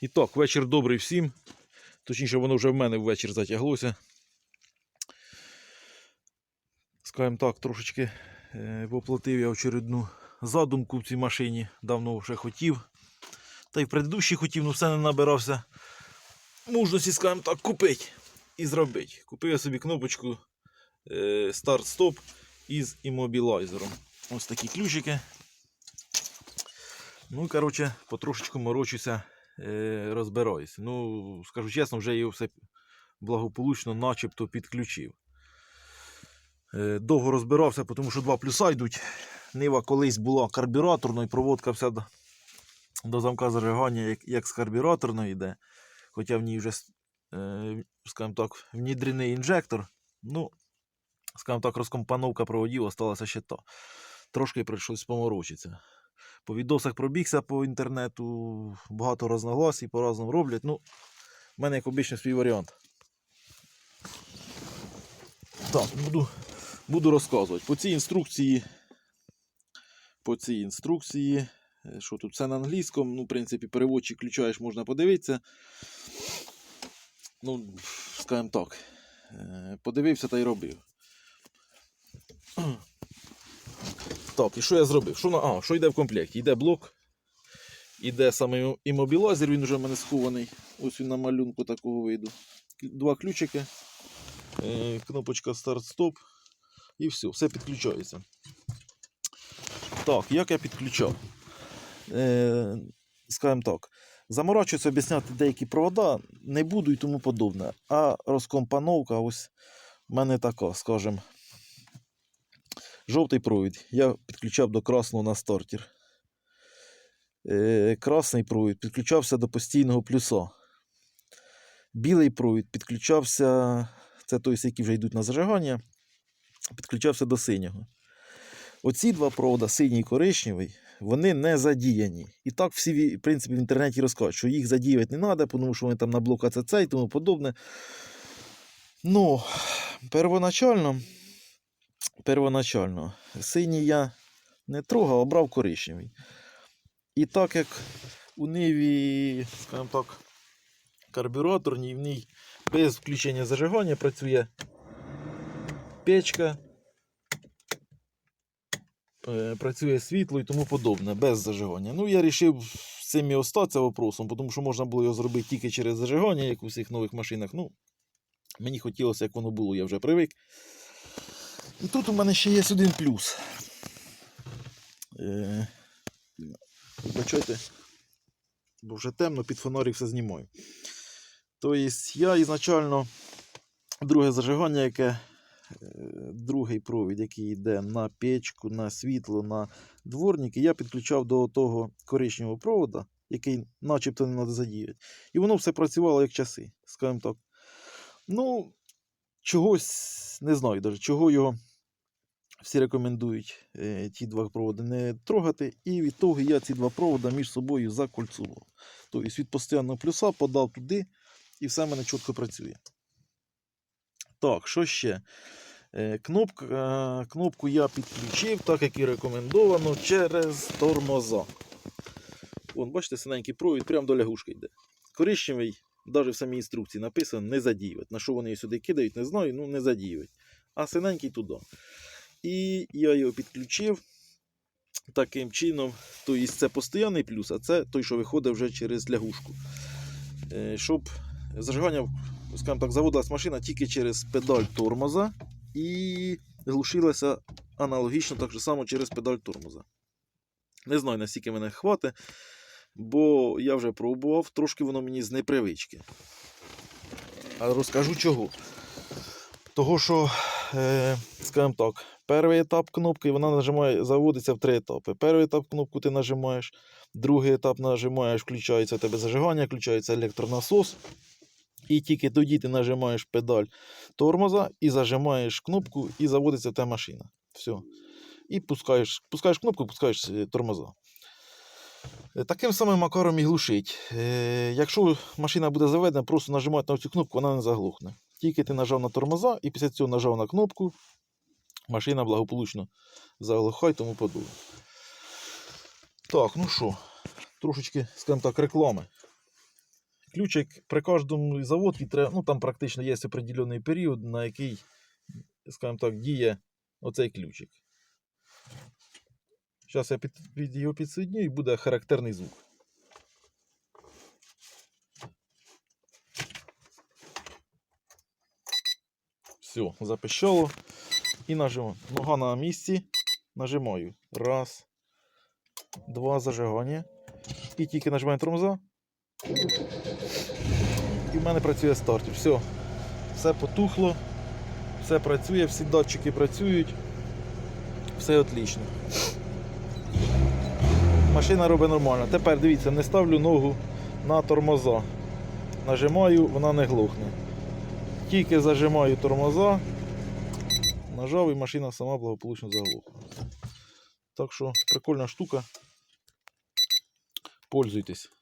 І так, вечір добрий всім. Точніше, воно вже в мене ввечір затяглося. Скажімо так, трошечки е, воплотив я очередну задумку в цій машині. Давно вже хотів. Та й в предыдущій хотів, ну все не набирався. Мужності, скажімо так, купити і зробити. Купив я собі кнопочку е, старт-стоп із іммобілайзером. Ось такі ключики. Ну, коротше, потрошечку морочуся, е, розбираюся. Ну, скажу чесно, вже його все благополучно начебто підключив. Е, довго розбирався, тому що два плюса йдуть. Нива колись була карбюраторною, проводка вся до, до замка зажигання, як, як з карбюраторної йде. Хоча в ній вже, е, скажімо так, внідрений інжектор. Ну, скажімо так, розкомпановка проводів осталася ще та. Трошки прийшлось поморочитися. По відосах пробігся по інтернету, багато розногласій, по-разному роблять. Ну, в мене, як обично, свій варіант. Так, буду, буду розказувати. По цій інструкції. По цій інструкції. е, Що тут все на англійському. Ну, в принципі, переводчик включаєш, можна подивитися. Ну, скажімо так. е, Подивився та й робив. Так, і що я зробив? Що, а, що йде в комплекті? Йде блок, йде саме іммобілайзер, він вже в мене схований. Ось він на малюнку такого виду. Два ключики, е, кнопочка старт-стоп. І все, все підключається. Так, як я підключав? Е, скажімо так, заморачуюся об'ясняти деякі провода, не буду і тому подобне. А розкомпановка ось в мене така, скажімо. Жовтий провід я підключав до красного на стартер. Е, красний провід підключався до постійного плюса. Білий провід підключався, це той, які вже йдуть на зажигання, підключався до синього. Оці два провода, синій і коричневий, вони не задіяні. І так всі в принципі, в інтернеті розказують, що їх задіювати не треба, тому що вони там на блок АЦЦ і тому подобне. Ну, первоначально первоначально. Синій я не трогав, а брав коричневий. І так як у Ниві, скажімо так, карбюраторній, в ній без включення зажигання працює печка, е, працює світло і тому подобне, без зажигання. Ну, я вирішив з цим і остатися вопросом, тому що можна було його зробити тільки через зажигання, як у всіх нових машинах. Ну, мені хотілося, як воно було, я вже привик. І тут у мене ще є один плюс. Е, бо вже темно, під фонарик все знімаю. Тобто я ізначально друге зажигання, яке е, другий провід, який йде на печку, на світло, на дворники, я підключав до того коричневого провода, який начебто не треба задіяти. І воно все працювало як часи, скажімо так. Ну, чогось не знаю даже, чого його всі рекомендують е, ті два проводи не трогати. І від того я ці два провода між собою закольцував. Тобто від постійного плюса подав туди, і все в мене чітко працює. Так, що ще? Е, Кнопка, е, кнопку я підключив, так як і рекомендовано, через тормоза. Вон, бачите, синенький провід прямо до лягушки йде. Коричневий, навіть в самій інструкції написано не задіювати. На що вони її сюди кидають, не знаю, ну не задіюють. А синенький туди. І я його підключив таким чином. Тобто це постійний плюс, а це той, що виходить вже через лягушку. Е, Щоб зажигання, скажімо так, заводилась машина тільки через педаль тормоза і глушилася аналогічно так само через педаль тормоза. Не знаю, наскільки мене хватить, бо я вже пробував, трошки воно мені з непривички. А розкажу чого. Того, що, е, скажімо так, перший етап кнопки вона нажимає, заводиться в три етапи. Перший етап кнопку ти нажимаєш, другий етап нажимаєш, включається у тебе зажигання, включається електронасос. І тільки тоді ти нажимаєш педаль тормоза і зажимаєш кнопку, і заводиться та машина. Все. І пускаєш, пускаєш кнопку, пускаєш е, тормоза. Таким самим макаром і глушить. Е, Якщо машина буде заведена, просто нажимати на цю кнопку, вона не заглохне. Тільки ти нажав на тормоза і після цього нажав на кнопку, машина благополучно заглохає тому подобне. Так, ну що, трошечки, скажімо так, реклами. ключик при кожному заводці ну там практично є определений період, на який, скажімо так, діє оцей ключик. Зараз я під, його підсоединю і буде характерний звук. Все, запищало. І нажимаю. Нога на місці. Нажимаю. Раз. Два зажигання. І тільки нажимаю тормоза. І в мене працює стартер. Все. Все потухло. Все працює, всі датчики працюють. Все отлично. Машина робить нормально. Тепер дивіться, не ставлю ногу на тормоза. Нажимаю, вона не глухне. Тільки зажимаю тормоза, нажав і машина сама благополучно заглухла. Так що прикольна штука. Пользуйтесь.